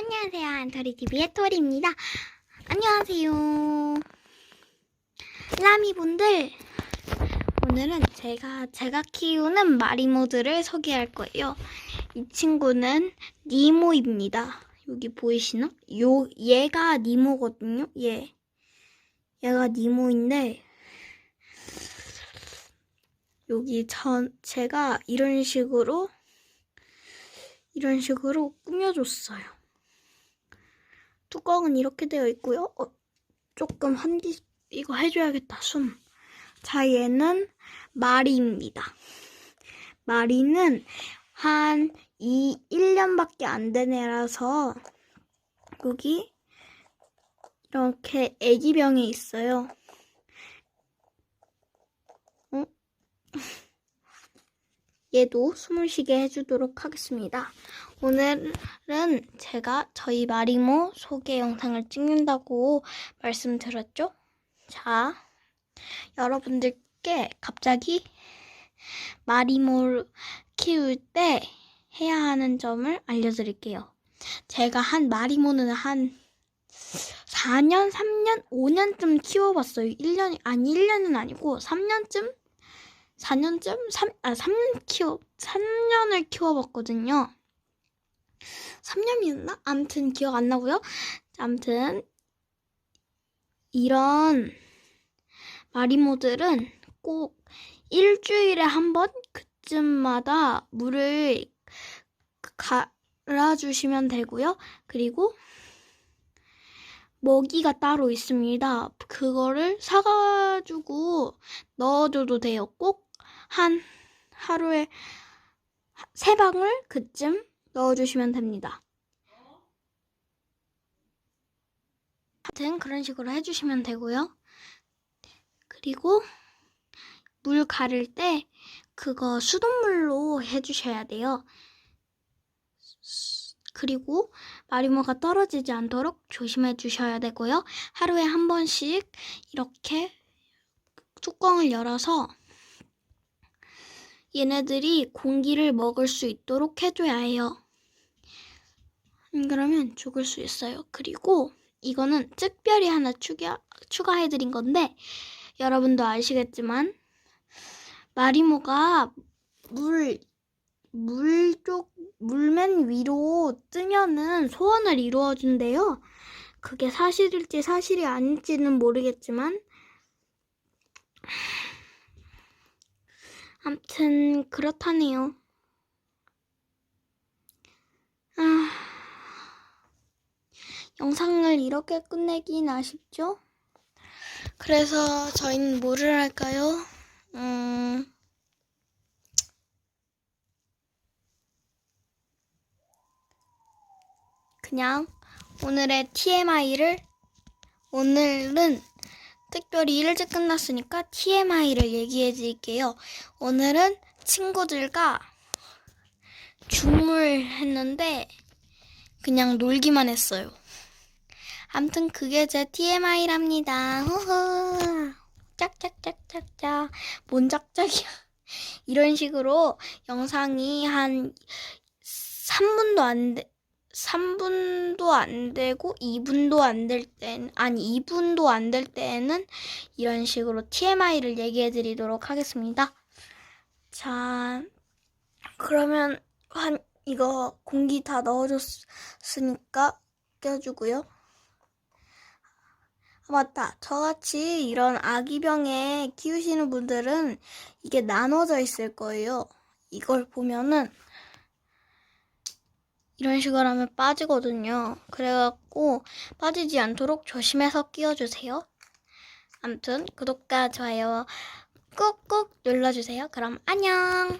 안녕하세요. 안토리TV의 토리입니다. 안녕하세요. 라미분들. 오늘은 제가, 제가 키우는 마리모들을 소개할 거예요. 이 친구는 니모입니다. 여기 보이시나? 요, 얘가 니모거든요. 얘. 얘가 니모인데, 여기 전, 제가 이런 식으로, 이런 식으로 꾸며줬어요. 뚜껑은 이렇게 되어 있고요. 어, 조금 한기, 이거 해줘야겠다, 숨. 자, 얘는 마리입니다. 마리는 한 2, 1년밖에 안 된 애라서, 여기, 이렇게 애기병에 있어요. 어? 얘도 숨을 쉬게 해주도록 하겠습니다. 오늘은 제가 저희 마리모 소개 영상을 찍는다고 말씀드렸죠? 자, 여러분들께 갑자기 마리모를 키울 때 해야 하는 점을 알려드릴게요. 제가 한 마리모는 한 4년, 3년, 5년쯤 키워봤어요. 1년이, 아니, 1년은 아니고 3년쯤? 4년쯤? 3, 아, 3년 키워, 3년을 키워봤거든요. 3년이었나? 암튼 기억 안 나고요. 암튼, 이런 마리모들은 꼭 일주일에 한 번 그쯤마다 물을 갈아주시면 되고요. 그리고 먹이가 따로 있습니다. 그거를 사가지고 넣어줘도 돼요. 꼭 한 하루에 세 방울 그쯤 넣어주시면 됩니다. 하여튼 그런 식으로 해주시면 되고요. 그리고 물 가를 때 그거 수돗물로 해주셔야 돼요. 그리고 마리모가 떨어지지 않도록 조심해 주셔야 되고요. 하루에 한 번씩 이렇게 뚜껑을 열어서 얘네들이 공기를 먹을 수 있도록 해줘야 해요. 안 그러면 죽을 수 있어요. 그리고 이거는 특별히 하나 추가, 추가해드린 건데 여러분도 아시겠지만 마리모가 물, 물 쪽, 물맨 위로 뜨면은 소원을 이루어준대요. 그게 사실일지 사실이 아닐지는 모르겠지만 암튼 그렇다네요. 아, 영상을 이렇게 끝내긴 아쉽죠? 그래서 저희는 뭐를 할까요? 음, 그냥 오늘의 TMI를 오늘은 특별히 일찍 끝났으니까 TMI를 얘기해 드릴게요. 오늘은 친구들과 줌을 했는데 그냥 놀기만 했어요. 암튼 그게 제 TMI랍니다. 후후. 짝짝짝짝짝. 뭔 짝짝이야. 이런 식으로 영상이 한 3분도 안 돼, 3분도 안 되고 2분도 안 될 땐, 아니 2분도 안 될 때에는 이런 식으로 TMI를 얘기해 드리도록 하겠습니다. 자, 그러면 한, 이거 공기 다 넣어줬으니까 껴주고요. 아, 맞다. 저같이 이런 아기병에 키우시는 분들은 이게 나눠져 있을 거예요. 이걸 보면은 이런 식으로 하면 빠지거든요. 그래갖고 빠지지 않도록 조심해서 끼워주세요. 아무튼 구독과 좋아요 꾹꾹 눌러주세요. 그럼 안녕!